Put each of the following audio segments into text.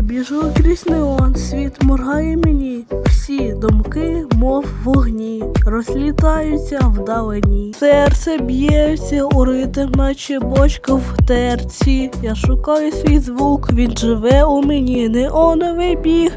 біжу крізь неон, світ моргає мені. Всі думки, мов вогні, розлітаються вдалині. Серце б'ється у ритм, наче бочка в терці. Я шукаю свій звук, він живе у мені, неоновий біг.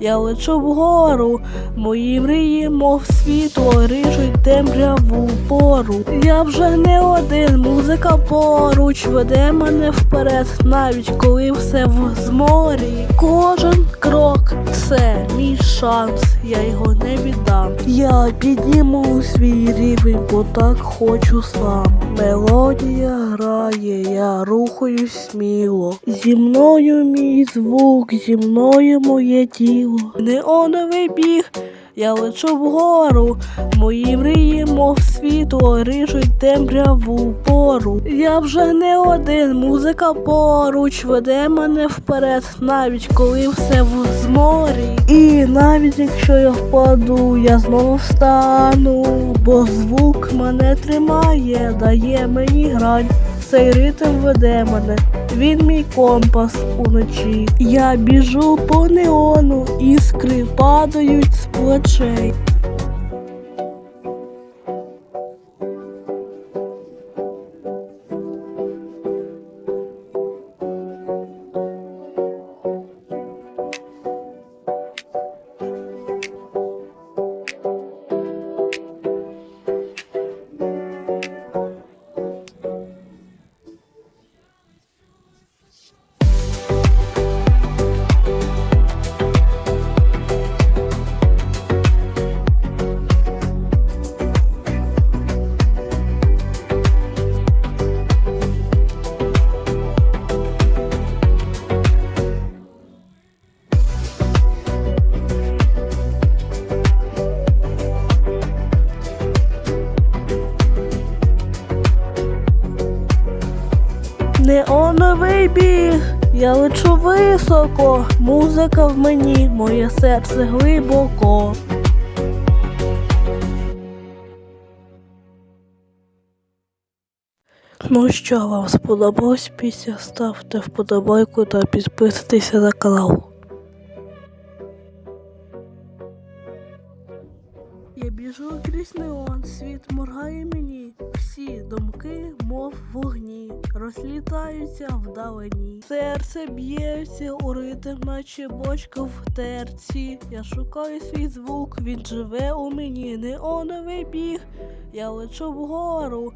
Я лечу вгору, мої мрії, мов світло, рижуть темряву пору. Я вже не один, музика поруч веде мене вперед, навіть коли все в зморі. Кожен крок це мій шанс, я його не віддам. Я підніму свій рівень, бо так хочу сам. Мелодія грає, я рухаюсь сміло. Зі мною мій звук, зі мною моє тіло. Неоновий біг. Я лечу вгору, мої мрії, мов світло, рижуть темряву пору. Я вже не один, музика поруч веде мене вперед, навіть коли все в зморі. І навіть якщо я впаду, я знову встану, бо звук мене тримає, дає мені грань. Цей ритм веде мене, він мій компас уночі. Я біжу по неону, іскри падають з плечей. Неоновий біг, я лечу високо, музика в мені, моє серце глибоко. Ну що вам сподобалась пісня? Ставте вподобайку та підписуйтесь на канал. Я біжу крізь неон, світ моргає мені. Всі думки, мов вогні, розлітаються вдалині. Серце б'ється у ритм, наче бочка в терці. Я шукаю свій звук, він живе у мені, неоновий біг. Я лечу вгору,